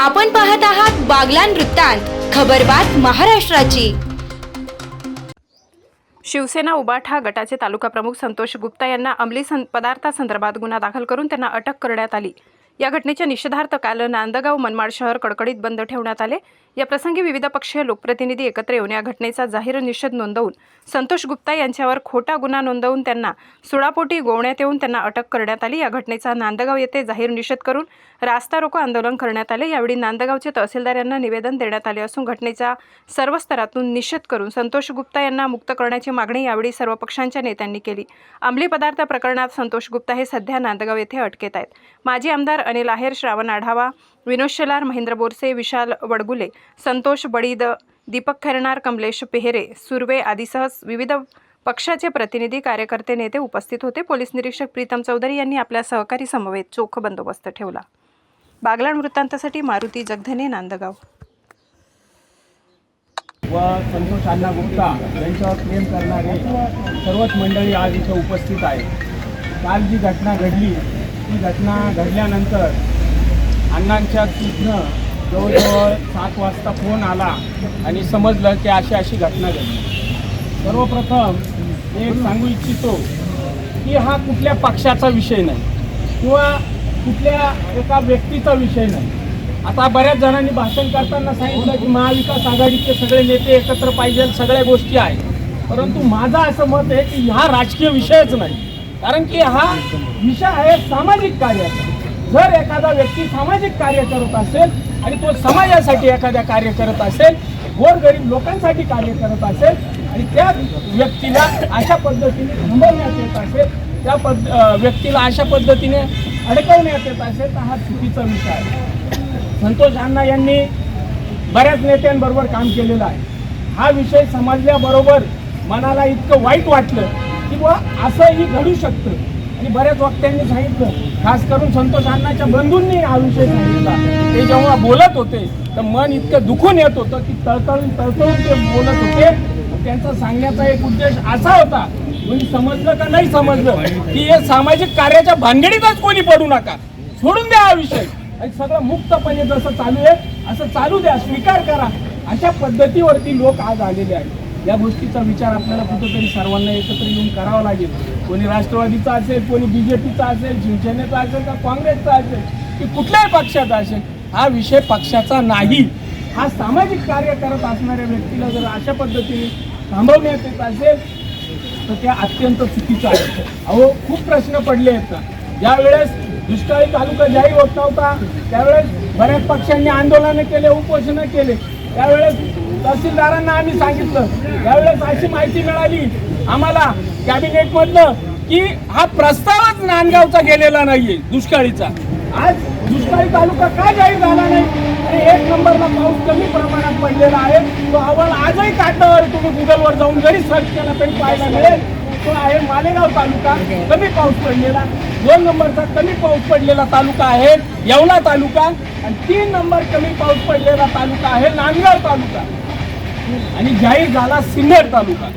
आपण पाहत आहात बागलान वृत्तांत खबरबात महाराष्ट्राची. शिवसेना उबाठा गटाचे तालुका प्रमुख संतोष गुप्ता यांना अंमली सं पदार्थासंदर्भात गुन्हा दाखल करून त्यांना अटक करण्यात आली. या घटनेच्या निषेधार्थ काल नांदगाव मनमाड शहर कडकडीत बंद ठेवण्यात आले. या प्रसंगी विविध पक्षीय लोकप्रतिनिधी एकत्र येऊन या घटनेचा जाहीर निषेध नोंदवून संतोष गुप्ता यांच्यावर खोटा गुन्हा नोंदवून त्यांना सुडापोटी गोवण्यात येऊन त्यांना अटक करण्यात आली. या घटनेचा नांदगाव येथे जाहीर निषेध करून रास्ता रोको आंदोलन करण्यात आले. यावेळी नांदगावचे तहसीलदार यांना निवेदन देण्यात आले असून घटनेचा सर्व स्तरातून निषेध करून संतोष गुप्ता यांना मुक्त करण्याची मागणी यावेळी सर्व पक्षांच्या नेत्यांनी केली. अंमली पदार्थ प्रकरणात संतोष गुप्ता हे सध्या नांदगाव येथे अटकेत आहेत. माजी आमदार अनिल आहेर श्रावण आढावा विनोद शेलार महेंद्र बोरसे विशाल वडगुले संतोष बडीद दीपक खैरनार कमलेश पेहरे सुर्वे आदीसह विविध पक्षाचे प्रतिनिधी कार्यकर्ते नेते उपस्थित होते. पोलीस निरीक्षक प्रीतम चौधरी यांनी आपल्या सहकारी समवेत चोख बंदोबस्त ठेवला. बागलाण वृत्तांतासाठी मारुती जगधने नांदगाव. व संतोष अण्णा गुप्ता यांच्यावर प्रेम करणारे सर्वच मंडळी आज इथे उपस्थित आहे काल जी घटना घडली ती घटना घडल्यानंतर अण्णांच्या तिथनं जवळजवळ सात वाजता फोन आला आणि समजलं की अशी अशी घटना घडली. सर्वप्रथम हे एक सांगू इच्छितो की हा कुठल्या पक्षाचा विषय नाही किंवा कुठल्या एका व्यक्तीचा विषय नाही. आता बऱ्याच जणांनी भाषण करताना सांगितलं की महाविकास आघाडीचे सगळे नेते एकत्र पाहिजे सगळ्या गोष्टी आहेत. परंतु माझं असं मत आहे की हा राजकीय विषयच नाही. कारण की हा विषय आहे सामाजिक कार्याचा. जर एखादा व्यक्ती सामाजिक कार्य करत असेल आणि तो समाजासाठी एखाद्या कार्य करत असेल गोरगरीब लोकांसाठी कार्य करत असेल आणि त्या व्यक्तीला अशा पद्धतीने थांबवण्यात येत असेल त्या पद व्यक्तीला अशा पद्धतीने अडकवण्यात येत असेल तर हा चुकीचा विषय आहे. संतोष अण्णा यांनी बऱ्याच नेत्यांबरोबर काम केलेलं आहे. हा विषय समजल्याबरोबर मनाला इतकं वाईट वाटलं की बा असंही घडू शकतं. आणि बऱ्याच वक्त्यांनी सांगितलं खास करून संतोष अण्णाच्या बंधूंनी हा विषय सांगितला. ते जेव्हा बोलत होते तर मन इतकं दुखून येत होतं की तळतळून तळतळून ते बोलत होते. त्यांचा सांगण्याचा एक उद्देश असा होता कोणी समजलं का नाही समजलं की हे सामाजिक कार्याच्या भानगडीतच कोणी पडू नका. सोडून द्या हा विषय. आणि सगळं मुक्तपणे जसं चालू आहे असं चालू द्या स्वीकार करा. अशा पद्धतीवरती लोक आज आलेले आहेत. या गोष्टीचा विचार आपल्याला कुठेतरी सर्वांना एकत्र येऊन करावा लागेल. कोणी राष्ट्रवादीचा असेल कोणी बीजेपीचा असेल शिवसेनेचा असेल का काँग्रेसचा असेल की कुठल्याही पक्षाचा असेल हा विषय पक्षाचा नाही. हा सामाजिक कार्य करत असणाऱ्या व्यक्तीला जर अशा पद्धतीने थांबवण्यात येत असेल तर त्या अत्यंत चुकीचं आहे. अहो खूप प्रश्न पडले आहेत ज्यावेळेस दुष्काळी तालुका जाहीर होत नव्हता त्यावेळेस बऱ्याच पक्षांनी आंदोलनं केले उपोषणं केले त्यावेळेस तहसीलदारांना आम्ही सांगितलं. त्यावेळेस अशी माहिती मिळाली आम्हाला कॅबिनेटमधनं की हा प्रस्तावच नांदगावचा गेलेला नाहीये दुष्काळीचा. आज दुष्काळी तालुका का जाहीर झाला नाही? आणि एक नंबरला पाऊस कमी प्रमाणात पडलेला आहे. तो अहवाल आजही काढण्यावर तुम्ही गुगलवर जाऊन जरी सर्च केला तरी पाहायला मिळेल. तो आहे मालेगाव तालुका. कमी पाऊस पडलेला. दोन नंबरचा कमी पाऊस पडलेला तालुका आहे. येवला तालुका. आणि तीन नंबर कमी पाऊस पडलेला तालुका आहे नांदगाव तालुका. आणि जाहीर झाला सिन्नर तालुका.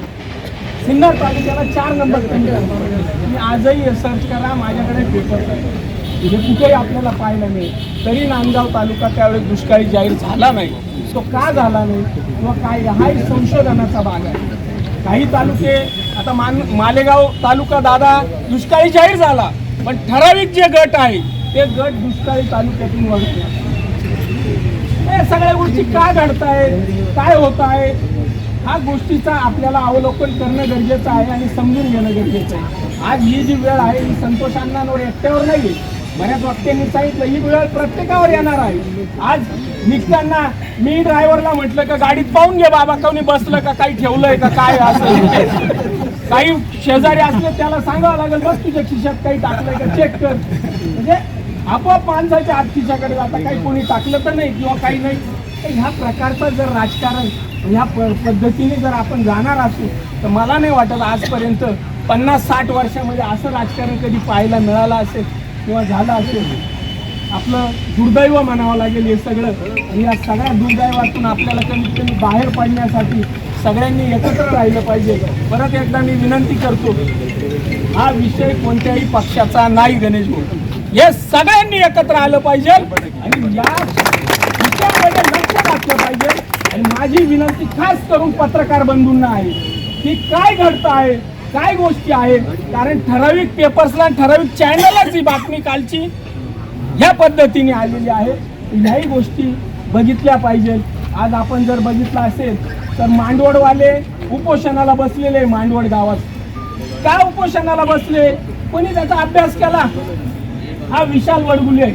सिन्नर तालुक्याला चार नंबर तुम्ही आजही सर्च करा माझ्याकडे पेपर आहे. हे कुठेही आपल्याला पाहायला मिळेल. तरी नांदगाव तालुका त्यावेळेस दुष्काळी जाहीर झाला नाही. तो का झाला नाही? किंवा काय? हाही संशोधनाचा भाग आहे. काही तालुके आता मान मालेगाव तालुका दादा दुष्काळी जाहीर झाला. पण ठराविक जे गट आहे ते गट दुष्काळी तालुक्यातून वळते हे सगळ्या गोष्टी का घडतायत? काय होत आहे हा गोष्टीचा आपल्याला अवलोकन करणं गरजेचं आहे आणि समजून घेणं गरजेचं आहे. आज ही जी वेळ आहे ही संतोष अण्णांवर एकट्यावर नाही बऱ्याच वाक्यांनी सांगितलं ही वेळ प्रत्येकावर येणार आहे. आज निघताना मी ड्रायव्हरला म्हटलं का गाडीत पाहून घे बाबा कोणी बसलं का काही ठेवलंय का काय असं. काही शेजारी असले त्याला सांगावं लागेल बस तुझ्या खिशात काही टाकलंय का चेक कर. म्हणजे आपोआप माणसाच्या आत तिच्याकडे जाता. काही कोणी टाकलं तर नाही किंवा काही नाही. तर ह्या प्रकारचं जर राजकारण ह्या प पद्धतीने जर आपण जाणार असू तर मला नाही वाटत आजपर्यंत पन्नास साठ वर्षामध्ये असं राजकारण कधी पाहायला मिळालं असेल किंवा झालं असेल. आपलं दुर्दैव म्हणावं लागेल हे सगळं. आणि या सगळ्या दुर्दैवातून आपल्याला कमीत कमी बाहेर पडण्यासाठी सगळ्यांनी एकत्र राहिलं पाहिजे. परत एकदा मी विनंती करतो हा विषय कोणत्याही पक्षाचा नाही गणेश भाऊ. हे सगळ्यांनी एकत्र आलं पाहिजे. आणि या विषयामध्ये लक्ष घातलं पाहिजे. आणि माझी विनंती खास करून पत्रकार बंधूंना आहे की काय घडतं आहे काय गोष्टी आहेत. कारण ठराविक पेपर्सला ठराविक चॅनलच ही बातमी कालची ह्या पद्धतीने आलेली आहे. ह्याही गोष्टी बघितल्या पाहिजेत. आज आपण जर बघितलं असेल तर मांडवडवाले उपोषणाला बसलेले मांडवड गावात. का उपोषणाला बसले? कोणी त्याचा अभ्यास केला? हा विशाल वडगुले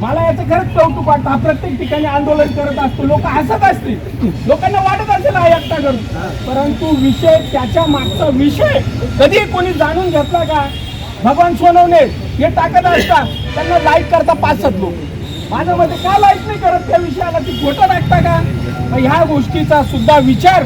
मला याचं खरंच कौतुक वाटतं. हा प्रत्येक ठिकाणी आंदोलन करत असतो. लोक हसत असतील. लोकांना वाटत असेल हा एकटा करतो परंतु विषय त्याच्या मागचा विषय कधी कोणी जाणून घेतला का? भगवान सोनवणे हे टाकत असतात. त्यांना लाईक करता पाच सात लोक. माझ्या मते का लाईक नाही करत? त्या विषयाला ती खोटं टाकता का? मग ह्या गोष्टीचा सुद्धा विचार